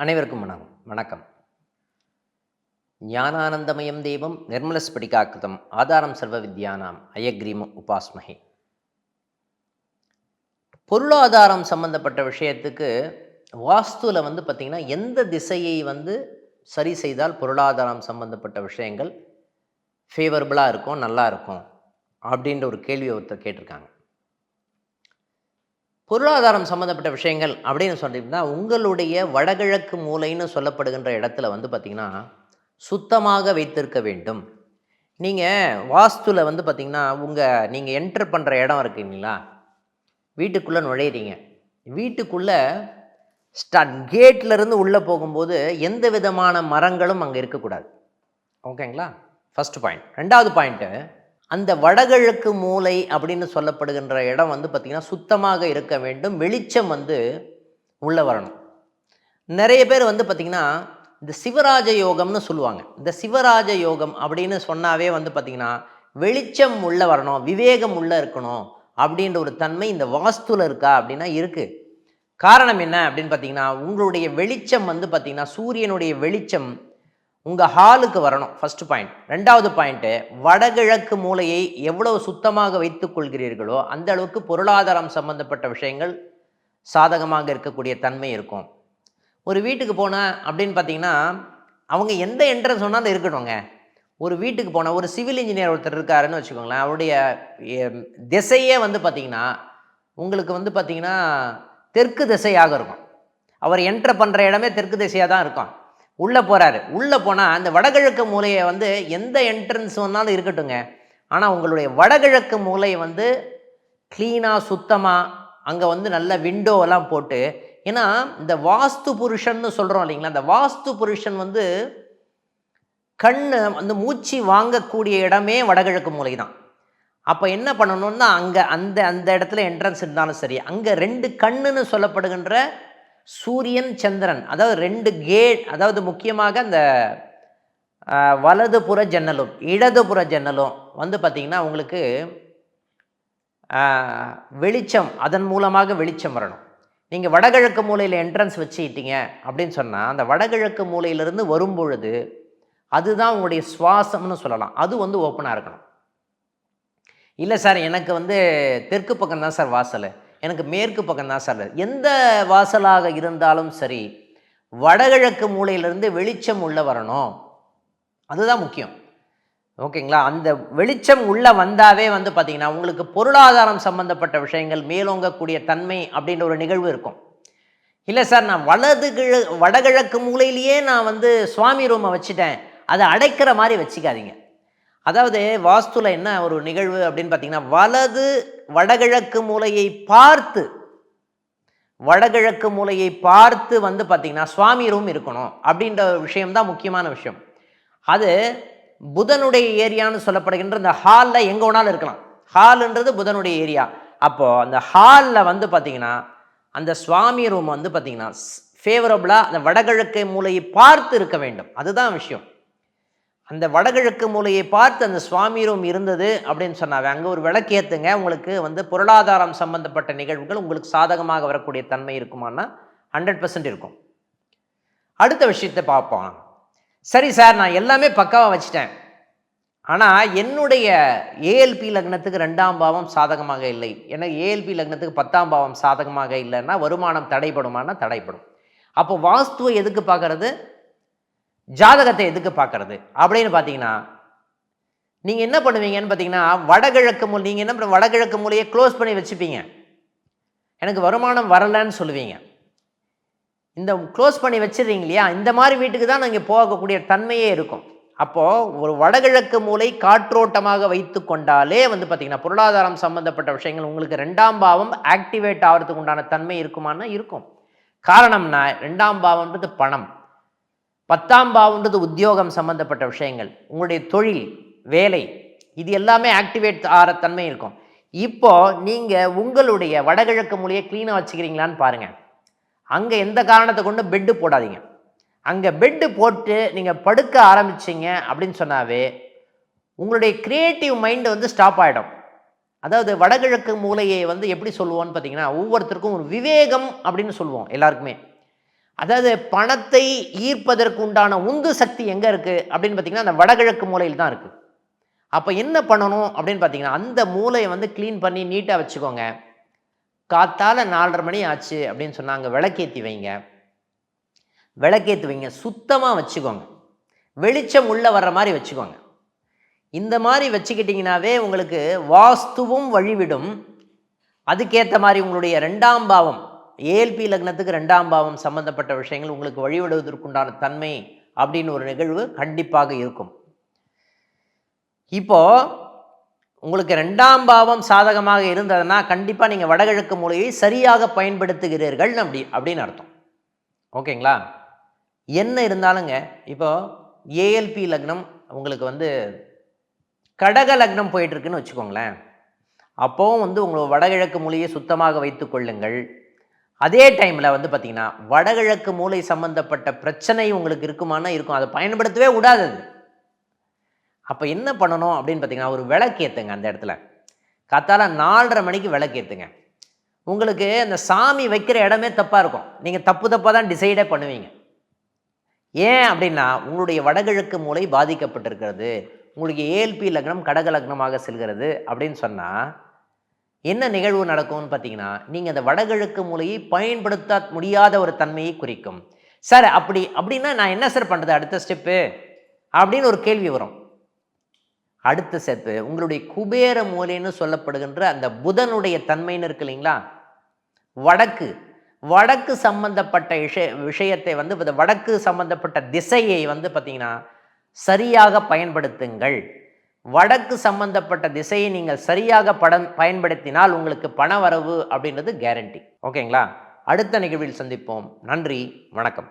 அனைவருக்கும் வணக்கம் வணக்கம். ஞானானந்தமயம் தெய்வம் நிர்மலஸ்படிகாக்கிருதம் ஆதாரம் சர்வ வித்யானாம் அயக்ரீம உபாஸ்மகே பொருளாதாரம் சம்பந்தப்பட்ட விஷயத்துக்கு வாஸ்துவில் வந்து பார்த்திங்கன்னா எந்த திசையை வந்து சரி செய்தால் பொருளாதாரம் சம்பந்தப்பட்ட விஷயங்கள் ஃபேவரபுளாக இருக்கும் நல்லா இருக்கும். அப்படின்ற ஒரு கேள்வி ஒருத்தர் கேட்டிருக்காங்க. பொருளாதாரம் சம்மந்தப்பட்ட விஷயங்கள் அப்படின்னு சொல்லிட்டுனா உங்களுடைய வடகிழக்கு மூலைன்னு சொல்லப்படுகின்ற இடத்துல வந்து பார்த்திங்கன்னா சுத்தமாக வைத்திருக்க வேண்டும். நீங்கள் வாஸ்துவில் வந்து பார்த்திங்கன்னா உங்கள் நீங்கள் என்டர் பண்ணுற இடம் இருக்குங்களா வீட்டுக்குள்ளே நுழையிறீங்க. வீட்டுக்குள்ளே ஸ்டா கேட்லேருந்து உள்ளே போகும்போது எந்த விதமான மரங்களும் அங்கே இருக்கக்கூடாது. ஓகேங்களா? ஃபஸ்ட்டு பாயிண்ட் ரெண்டாவது பாயிண்ட்டு அந்த வடகிழக்கு மூலை அப்படின்னு சொல்லப்படுகின்ற இடம் வந்து பார்த்திங்கன்னா சுத்தமாக இருக்க வேண்டும். வெளிச்சம் வந்து உள்ளே வரணும். நிறைய பேர் வந்து பார்த்திங்கன்னா இந்த சிவராஜ யோகம்னு சொல்லுவாங்க. இந்த சிவராஜ யோகம் அப்படின்னு சொன்னாவே வந்து பார்த்திங்கன்னா வெளிச்சம் உள்ளே வரணும் விவேகம் உள்ளே இருக்கணும் அப்படின்ற ஒரு தன்மை இந்த வாஸ்துவில் இருக்கா அப்படின்னா இருக்குது காரணம் என்ன அப்படின்னு பார்த்தீங்கன்னா உங்களுடைய வெளிச்சம் வந்து பார்த்திங்கன்னா சூரியனுடைய வெளிச்சம் உங்கள் ஹாலுக்கு வரணும் ஃபஸ்ட்டு பாயிண்ட் ரெண்டாவது பாயிண்ட்டு வடகிழக்கு மூலையை எவ்வளவு சுத்தமாக வைத்துக் கொள்கிறீர்களோ அந்த அளவுக்கு பொருளாதாரம் சம்பந்தப்பட்ட விஷயங்கள் சாதகமாக இருக்கக்கூடிய தன்மை இருக்கும். ஒரு வீட்டுக்கு போன அப்படின்னு பார்த்தீங்கன்னா அவங்க எந்த என்ட்ரன்ஸ் சொன்னாலும் இருக்கணுங்க ஒரு வீட்டுக்கு போனால் ஒரு சிவில் இன்ஜினியர் ஒருத்தர் இருக்காருன்னு வச்சுக்கோங்களேன் அவருடைய திசையே வந்து பார்த்திங்கன்னா உங்களுக்கு வந்து பார்த்திங்கன்னா தெற்கு திசையாக இருக்கும். அவர் என்ட்ரு பண்ணுற இடமே தெற்கு திசையாக தான் இருக்கும். உள்ளே போகிறாரு உள்ளே போனால் அந்த வடகிழக்கு மூலையை வந்து எந்த என்ட்ரன்ஸ் வந்தாலும் இருக்கட்டுங்க ஆனால் உங்களுடைய வடகிழக்கு மூலை வந்து க்ளீனாக சுத்தமாக அங்கே வந்து நல்ல விண்டோவெல்லாம் போட்டு ஏன்னா இந்த வாஸ்து புருஷன்னு சொல்கிறோம் இல்லைங்களா? அந்த வாஸ்து புருஷன் வந்து கண் வந்து மூச்சு வாங்கக்கூடிய இடமே வடகிழக்கு மூலை தான் அப்போ என்ன பண்ணணும்னா அங்கே அந்த அந்த இடத்துல என்ட்ரன்ஸ் இருந்தாலும் சரி அங்கே ரெண்டு கண்ணுன்னு சொல்லப்படுகின்ற சூரியன் சந்திரன் அதாவது ரெண்டு கேட் அதாவது முக்கியமாக அந்த வலதுபுற ஜன்னலும் இடதுபுற ஜன்னலும் வந்து பார்த்திங்கன்னா உங்களுக்கு வெளிச்சம் அதன் மூலமாக வெளிச்சம் வரணும். நீங்கள் வடகிழக்கு மூலையில் என்ட்ரன்ஸ் வச்சுக்கிட்டீங்க அப்படின்னு சொன்னால் அந்த வடகிழக்கு மூலையிலிருந்து வரும்பொழுது அதுதான் உங்களுடைய சுவாசம்னு சொல்லலாம். அது வந்து ஓப்பனாக இருக்கணும். இல்லை சார் எனக்கு வந்து தெற்கு பக்கம் தான் சார் வாசல். எனக்கு மேற்கு பக்கம் தான் சார். எந்த வாசலாக இருந்தாலும் சரி வடகிழக்கு மூலையிலிருந்து வெளிச்சம் உள்ளே வரணும். அதுதான் முக்கியம். ஓகேங்களா? அந்த வெளிச்சம் உள்ளே வந்தாவே வந்து பார்த்திங்கன்னா உங்களுக்கு பொருளாதாரம் சம்மந்தப்பட்ட விஷயங்கள் மேலோங்கக்கூடிய தன்மை அப்படின்ற ஒரு நிகழ்வு இருக்கும். இல்லை சார் நான் வலது கிழ வடகிழக்கு மூலையிலேயே நான் வந்து சுவாமி ரூமை வச்சுட்டேன். அதை அடைக்கிற மாதிரி வச்சுக்காதீங்க. அதாவது வாஸ்துவில் என்ன ஒரு நிகழ்வு அப்படின்னு பார்த்தீங்கன்னா வலது வடகிழக்கு மூலையை பார்த்து வடகிழக்கு மூலையை பார்த்து வந்து பார்த்திங்கன்னா சுவாமி ரூம் இருக்கணும் அப்படின்ற விஷயம்தான் முக்கியமான விஷயம். அது புதனுடைய ஏரியான்னு சொல்லப்படுகின்ற இந்த ஹாலில் எங்கே வேணாலும் இருக்கலாம். ஹால்ன்றது புதனுடைய ஏரியா. அப்போது அந்த ஹாலில் வந்து பார்த்திங்கன்னா அந்த சுவாமி ரூம் வந்து பார்த்திங்கன்னா ஃபேவரபுளாக அந்த வடகிழக்கு மூலையை பார்த்து இருக்க வேண்டும். அதுதான் விஷயம். அந்த வடகிழக்கு மூலையை பார்த்து அந்த சுவாமி ரூம் இருந்தது அப்படின்னு சொன்னாவே அங்கே ஒரு விளக்கேற்றுங்க உங்களுக்கு வந்து பொருளாதாரம் சம்பந்தப்பட்ட நிகழ்வுகள் உங்களுக்கு சாதகமாக வரக்கூடிய தன்மை இருக்குமானா ஹண்ட்ரட் பர்சன்ட் இருக்கும். அடுத்த விஷயத்தை பார்ப்போம். சரி சார் நான் எல்லாமே பக்காவாக வச்சுட்டேன். ஆனால் என்னுடைய ஏஎல்பி லக்னத்துக்கு ரெண்டாம் பாவம் சாதகமாக இல்லை. எனக்கு ஏஎல்பி லக்னத்துக்கு பத்தாம் பாவம் சாதகமாக இல்லைன்னா வருமானம் தடைப்படுமானா தடைப்படும். அப்போ வாஸ்துவை எதுக்கு பார்க்கறது? ஜாதகத்தை எதுக்கு பார்க்கறது? அப்படின்னு பார்த்தீங்கன்னா நீங்கள் என்ன பண்ணுவீங்கன்னு பார்த்தீங்கன்னா வடகிழக்கு மூலை நீங்கள் என்ன பண்ண வடகிழக்கு மூலையை க்ளோஸ் பண்ணி வச்சுப்பீங்க. எனக்கு வருமானம் வரலன்னு சொல்லுவீங்க. இந்த க்ளோஸ் பண்ணி வச்சுருந்தீங்க இல்லையா? இந்த மாதிரி வீட்டுக்கு தான் நாங்கள் போகக்கூடிய தன்மையே இருக்கும். அப்போது ஒரு வடகிழக்கு மூலை காற்றோட்டமாக வைத்து கொண்டாலே வந்து பார்த்திங்கன்னா பொருளாதாரம் சம்மந்தப்பட்ட விஷயங்கள் உங்களுக்கு ரெண்டாம் பாவம் ஆக்டிவேட் ஆகிறதுக்கு உண்டான தன்மை இருக்குமானா இருக்கும். காரணம்னா ரெண்டாம் பாவம்ன்றது பணம். பத்தாம் பாவன்றது உத்தியோகம் சம்மந்தப்பட்ட விஷயங்கள். உங்களுடைய தொழில் வேலை இது எல்லாமே ஆக்டிவேட் ஆகிற தன்மை இருக்கும். இப்போ நீங்கள் உங்களுடைய வடகிழக்கு மொழியை க்ளீனாக வச்சுக்கிறீங்களான்னு பாருங்கள் அங்கே எந்த காரணத்தை கொண்டு பெட்டு போடாதீங்க. அங்கே பெட்டு போட்டு நீங்கள் படுக்க ஆரம்பிச்சிங்க அப்படின்னு சொன்னாவே உங்களுடைய க்ரியேட்டிவ் மைண்டு வந்து ஸ்டாப் ஆகிடும் அதாவது வடகிழக்கு மூலையை வந்து எப்படி சொல்லுவோம்னு பார்த்தீங்கன்னா ஒவ்வொருத்தருக்கும் ஒரு விவேகம் அப்படின்னு சொல்லுவோம் எல்லாருக்குமே. அதாவது பணத்தை ஈர்ப்பதற்கு உண்டான உந்து சக்தி எங்கே இருக்குது அப்படின்னு பார்த்தீங்கன்னா அந்த வடகிழக்கு மூலையில் தான் இருக்குது அப்போ என்ன பண்ணணும் அப்படின்னு பார்த்தீங்கன்னா அந்த மூலையை வந்து க்ளீன் பண்ணி நீட்டாக வச்சுக்கோங்க. காத்தால நாலரை மணி ஆச்சு அப்படின்னு சொன்னாங்க விளக்கேற்றி வைங்க. விளக்கேற்றி வைங்க சுத்தமாக வச்சுக்கோங்க. வெளிச்சம் உள்ளே வர்ற மாதிரி வச்சுக்கோங்க. இந்த மாதிரி வச்சுக்கிட்டிங்கனாவே உங்களுக்கு வாஸ்துவும் வழிவிடும். அதுக்கேற்ற மாதிரி உங்களுடைய ரெண்டாம் பாவம் ஏஎல்பி லக்னத்துக்கு ரெண்டாம் பாவம் சம்பந்தப்பட்ட விஷயங்கள் உங்களுக்கு வழிவிடுவதற்குண்டான தன்மை அப்படின்னு ஒரு நிகழ்வு கண்டிப்பாக இருக்கும். இப்போ உங்களுக்கு ரெண்டாம் பாவம் சாதகமாக இருந்ததுன்னா கண்டிப்பாக நீங்கள் வடகிழக்கு மூலையை சரியாக பயன்படுத்துகிறீர்கள் அப்படி அப்படின்னு அர்த்தம். ஓகேங்களா? என்ன இருந்தாலுங்க இப்போ ஏஎல்பி லக்னம் உங்களுக்கு வந்து கடக லக்னம் போயிட்டு இருக்குன்னு வச்சுக்கோங்களேன். அப்போவும் வந்து உங்களை வடகிழக்கு மூலையை சுத்தமாக வைத்து கொள்ளுங்கள். அதே டைமில் வந்து பார்த்திங்கன்னா வடகிழக்கு மூலை சம்பந்தப்பட்ட பிரச்சனை உங்களுக்கு இருக்குமானா இருக்கும். அதை பயன்படுத்தவே விடாது அப்போ என்ன பண்ணணும் அப்படின்னு பார்த்தீங்கன்னா ஒரு விளக்கேற்றுங்க அந்த இடத்துல. காத்தால நாலரை மணிக்கு விளக்கேற்றுங்க உங்களுக்கு அந்த சாமி வைக்கிற இடமே தப்பாக இருக்கும். நீங்கள் தப்பு தப்பாக தான் டிசைடே பண்ணுவீங்க. ஏன் அப்படின்னா உங்களுடைய வடகிழக்கு மூலை பாதிக்கப்பட்டிருக்கிறது. உங்களுக்கு ஏஎல்பி லக்னம் கடக லக்னமாக செல்கிறது அப்படின்னு சொன்னால் என்ன நிகழ்வு நடக்கும்னு பார்த்தீங்கன்னா நீங்கள் அந்த வடகிழக்கு மூலையை பயன்படுத்த முடியாத ஒரு தன்மையை குறிக்கும். சார் அப்படி அப்படின்னா நான் என்ன சார் பண்ணுறது அடுத்த ஸ்டெப்பு அப்படின்னு ஒரு கேள்வி வரும். அடுத்த ஸ்டெப்பு உங்களுடைய குபேர மூலைன்னு சொல்லப்படுகின்ற அந்த புதனுடைய தன்மைன்னு இருக்கு இல்லைங்களா? வடக்கு. வடக்கு சம்பந்தப்பட்ட விஷய விஷயத்தை வந்து வடக்கு சம்பந்தப்பட்ட திசையை வந்து பார்த்தீங்கன்னா சரியாக பயன்படுத்துங்கள். வடக்கு சம்பந்தப்பட்ட திசையை நீங்கள் சரியாக படம் பயன்படுத்தினால் உங்களுக்கு பண வரவு அப்படின்றது கேரண்டி ஓகேங்களா அடுத்த நிகழ்வில் சந்திப்போம். நன்றி வணக்கம்.